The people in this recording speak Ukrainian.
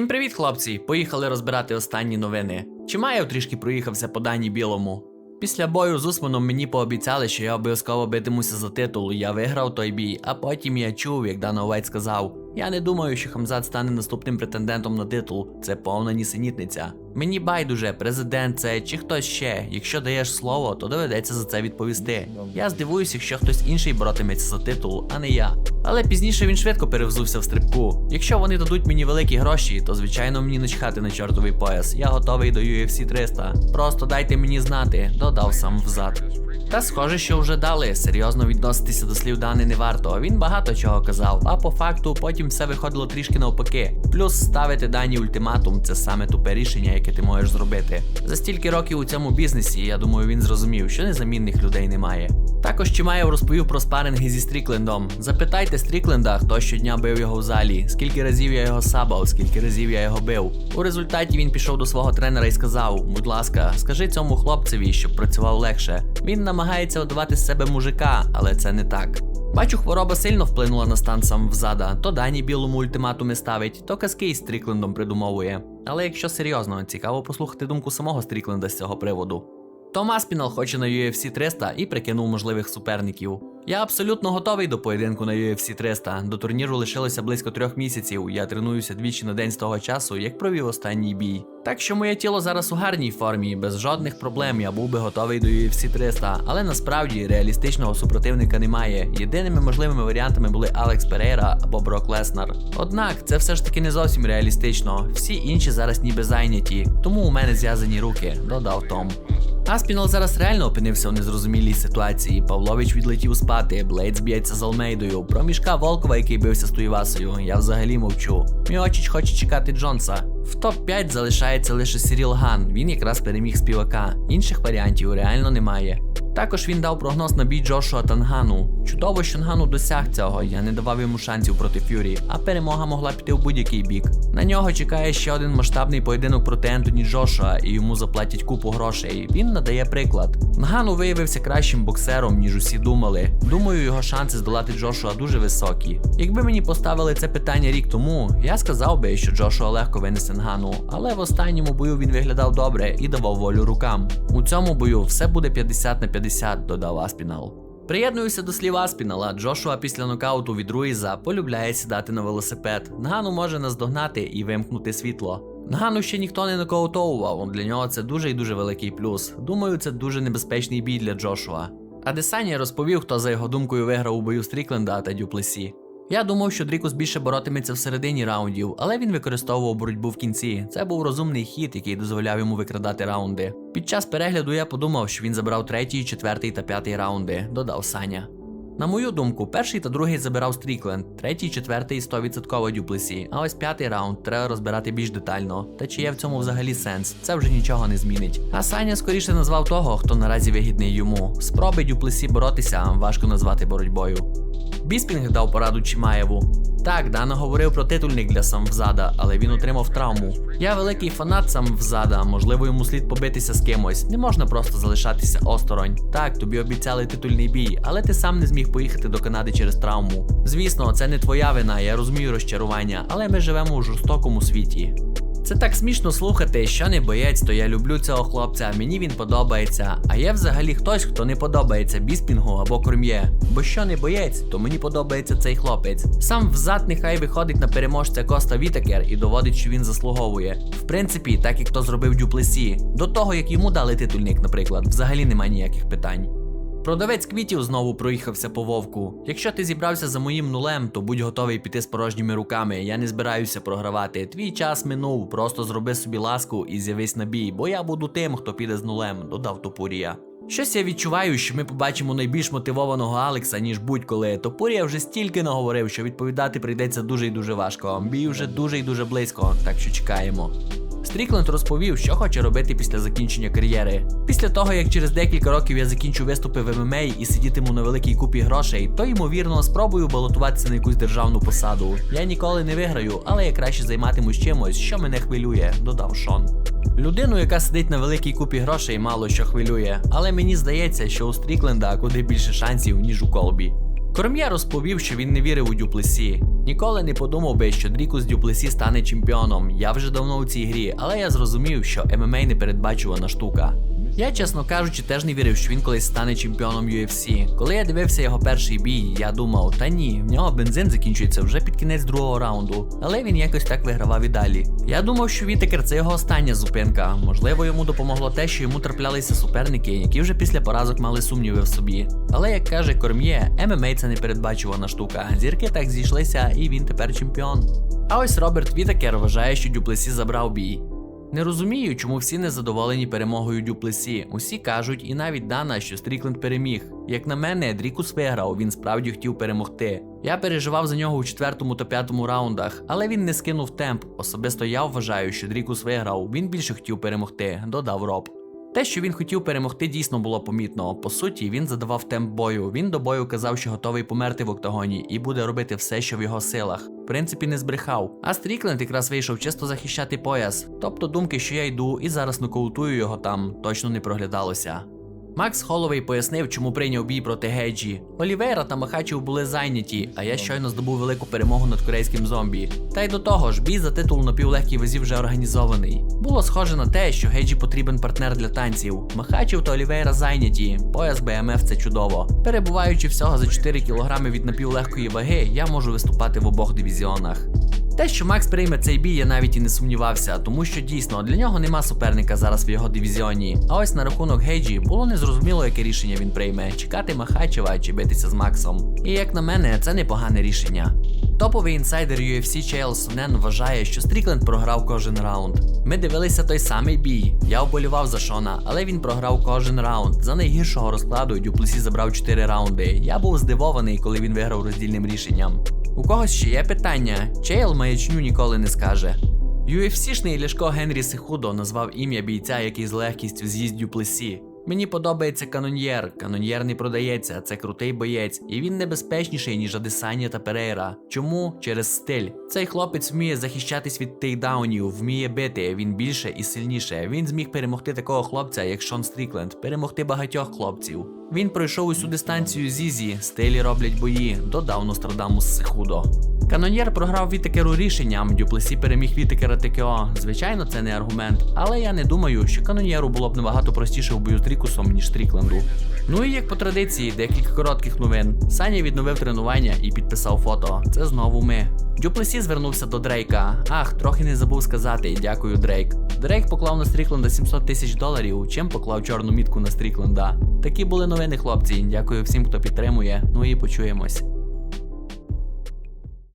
Всім привіт, хлопці! Поїхали розбирати останні новини. Чимаєв трішки проїхався по дані білому. Після бою з Усманом мені пообіцяли, що я обов'язково битимуся за титул. Я виграв той бій, а потім я чув, як Дановець сказав: Я не думаю, що Хамзат стане наступним претендентом на титул. Це повна нісенітниця. Мені байдуже, президент це чи хтось ще. Якщо даєш слово, то доведеться за це відповісти. Я здивуюся, якщо хтось інший боротиметься за титул, а не я. Але пізніше він швидко перевзувся в стрибку. Якщо вони дадуть мені великі гроші, то звичайно мені начхати на чортовий пояс. Я готовий до UFC 300. Просто дайте мені знати, додав сам взад. Та схоже, що вже дали. Серйозно відноситися до слів Дани не варто. Він багато чого казав, а по факту потім все виходило трішки навпаки. Плюс ставити дані ультиматум це саме тупе рішення, яке ти можеш зробити. За стільки років у цьому бізнесі, я думаю, він зрозумів, що незамінних людей немає. Також Чимаєв розповів про спаринги зі Стріклендом. Запитайте Стрікленда, хто щодня бив його в залі, скільки разів я його сабав, скільки разів я його бив. У результаті він пішов до свого тренера і сказав: будь ласка, скажи цьому хлопцеві, щоб працював легше. Він намагається одавати з себе мужика, але це не так. Бачу, хвороба сильно вплинула на стан сам взада. То дані білому ультиматуми ставить, то казки із Стріклендом придумовує. Але якщо серйозно, цікаво послухати думку самого Стрікленда з цього приводу. Том Аспінал хоче на UFC 300 і прикинув можливих суперників. Я абсолютно готовий до поєдинку на UFC 300. До турніру лишилося близько трьох місяців. Я тренуюся двічі на день з того часу, як провів останній бій. Так що моє тіло зараз у гарній формі, без жодних проблем я був би готовий до UFC 300, але насправді реалістичного супротивника немає. Єдиними можливими варіантами були Алекс Перейра або Брок Леснар. Однак це все ж таки не зовсім реалістично. Всі інші зараз ніби зайняті, тому у мене зв'язані руки, додав Том. Аспінал зараз реально опинився у незрозумілій ситуації. Павлович відлетів спати, Блейдс б'ється з Алмейдою. Про мішка Волкова, який бився з Туївасою, я взагалі мовчу. Міочич хоче чекати Джонса. В топ-5 залишається лише Сіріл Ган. Він якраз переміг співака. Інших варіантів реально немає. Також він дав прогноз на бій Джошуа Тангану. Чудово, що Нгану досяг цього. Я не давав йому шансів проти Фюрі, а перемога могла піти в будь-який бік. На нього чекає ще один масштабний поєдинок проти Ентоні Джошуа, і йому заплатять купу грошей. Він надає приклад. Нгану виявився кращим боксером, ніж усі думали. Думаю, його шанси здолати Джошуа дуже високі. Якби мені поставили це питання рік тому, я сказав би, що Джошуа легко винесе Нгану, але в останньому бою він виглядав добре і давав волю рукам. У цьому бою все буде 50 на 50, додав Аспінал. Приєднуюся до слів Аспінала. Джошуа після нокауту від Руїза полюбляє сідати на велосипед. Нгану може наздогнати і вимкнути світло. Нгану ще ніхто не нокаутовував, для нього це дуже і дуже великий плюс. Думаю, це дуже небезпечний бій для Джошуа. Адесанія розповів, хто за його думкою виграв у бою Стрікленда та Дюплесі. Я думав, що Дрікус більше боротиметься всередині раундів, але він використовував боротьбу в кінці. Це був розумний хід, який дозволяв йому викрадати раунди. Під час перегляду я подумав, що він забрав третій, четвертий та п'ятий раунди, додав Саня. На мою думку, перший та другий забирав Стрікленд, третій, четвертий 100% Дюплесі, а ось п'ятий раунд треба розбирати більш детально. Та чи є в цьому взагалі сенс? Це вже нічого не змінить. А Саня скоріше назвав того, хто наразі вигідний йому. Спроби Дюплесі боротися важко назвати боротьбою. Біспінг дав пораду Чимаєву. Так, Дана говорив про титульник для самвзада, але він отримав травму. Я великий фанат самвзада, можливо, йому слід побитися з кимось. Не можна просто залишатися осторонь. Так, тобі обіцяли титульний бій, але ти сам не зміг поїхати до Канади через травму. Звісно, це не твоя вина, я розумію розчарування, але ми живемо у жорстокому світі. Це так смішно слухати, що не боєць, то я люблю цього хлопця, мені він подобається. А є взагалі хтось, хто не подобається біспінгу або корм'є. Бо що не боєць, то мені подобається цей хлопець. Сам взад нехай виходить на переможця Коста Вітакер і доводить, що він заслуговує. В принципі, так як то зробив Дюплесі. До того як йому дали титульник, наприклад, взагалі немає ніяких питань. Продавець квітів знову проїхався по вовку. Якщо ти зібрався за моїм нулем, то будь готовий піти з порожніми руками. Я не збираюся програвати. Твій час минув, просто зроби собі ласку і з'явись на бій, бо я буду тим, хто піде з нулем, додав Топурія. Щось я відчуваю, що ми побачимо найбільш мотивованого Алекса, ніж будь-коли. Топурія вже стільки наговорив, що відповідати прийдеться дуже і дуже важко. Бій вже дуже і дуже близько, так що чекаємо. Стрікленд розповів, що хоче робити після закінчення кар'єри. Після того, як через декілька років я закінчу виступи в ММА і сидітиму на великій купі грошей, то ймовірно спробую балотуватися на якусь державну посаду. Я ніколи не виграю, але я краще займатимусь чимось, що мене хвилює, додав Шон. Людину, яка сидить на великій купі грошей, мало що хвилює, але мені здається, що у Стрікленда куди більше шансів, ніж у Колбі. Корм'є розповів, що він не вірив у Дюплесі. Ніколи не подумав би, що Дрікус Дюплесі стане чемпіоном. Я вже давно у цій грі, але я зрозумів, що ММА не передбачувана штука. Я, чесно кажучи, теж не вірив, що він колись стане чемпіоном UFC. Коли я дивився його перший бій, я думав, та ні, в нього бензин закінчується вже під кінець другого раунду, але він якось так вигравав і далі. Я думав, що Вітекер це його остання зупинка. Можливо, йому допомогло те, що йому траплялися суперники, які вже після поразок мали сумніви в собі. Але як каже Корм'є, ММА це не передбачувана штука. Зірки так зійшлися, і він тепер чемпіон. А ось Роберт Вітекер вважає, що Дюплесі забрав бій. Не розумію, чому всі не задоволені перемогою Дюплесі. Усі кажуть, і навіть Дана, що Стрікленд переміг. Як на мене, Дрікус виграв, він справді хотів перемогти. Я переживав за нього у четвертому та п'ятому раундах, але він не скинув темп. Особисто я вважаю, що Дрікус виграв. Він більше хотів перемогти, додав Роб. Те, що він хотів перемогти, дійсно було помітно. По суті, він задавав темп бою. Він до бою казав, що готовий померти в октагоні і буде робити все, що в його силах. В принципі, не збрехав. А Стрікленд якраз вийшов чисто захищати пояс. Тобто думки, що я йду і зараз нокаутую його там, точно не проглядалося. Макс Холовей пояснив, чому прийняв бій проти Геджі. Олівейра та Махачів були зайняті, а я щойно здобув велику перемогу над корейським зомбі. Та й до того ж, бій за титул на півлегкій вазі вже організований. Було схоже на те, що Геджі потрібен партнер для танців. Махачів та Олівейра зайняті. Пояс БМФ це чудово. Перебуваючи всього за 4 кг від напівлегкої ваги, я можу виступати в обох дивізіонах. Те, що Макс прийме цей бій, я навіть і не сумнівався, тому що дійсно для нього нема суперника зараз в його дивізіоні. А ось на рахунок Гейджі було незрозуміло, яке рішення він прийме: чекати Махачева чи битися з Максом. І як на мене, це непогане рішення. Топовий інсайдер UFC Чейл Сунен вважає, що Стрікленд програв кожен раунд. Ми дивилися той самий бій. Я оболівав за Шона, але він програв кожен раунд. За найгіршого розкладу Дюплесі забрав 4 раунди. Я був здивований, коли він виграв роздільним рішенням. У когось ще є питання. Чейл маячню ніколи не скаже. UFC-шний Ляшко Генрі Сихудо назвав ім'я бійця, який з легкістю з'їсть Дюплесі. Мені подобається каноньєр. Каноньєр не продається, це крутий боєць, і він небезпечніший, ніж Адесанія та Перейра. Чому? Через стиль. Цей хлопець вміє захищатись від тейкдаунів, вміє бити. Він більше і сильніше. Він зміг перемогти такого хлопця, як Шон Стрікленд, перемогти багатьох хлопців. Він пройшов усю дистанцію Зізі, стилі роблять бої, додав Нострадамус Сихудо. Каноньєр програв Вітекеру рішенням, Дюплесі переміг Вітекера ТКО. Звичайно, це не аргумент, але я не думаю, що каноньєру було б набагато простіше в бою з Трікусом, ніж Стрікленду. Ну і як по традиції, декілька коротких новин. Саня відновив тренування і підписав фото. Це знову ми. Дюплесі звернувся до Дрейка. Ах, трохи не забув сказати. Дякую, Дрейк. Дрейк поклав на Стрікленда 700 тисяч доларів, чим поклав чорну мітку на Стрікленда. Такі були новини, хлопці. Дякую всім, хто підтримує. Ну і почуємось.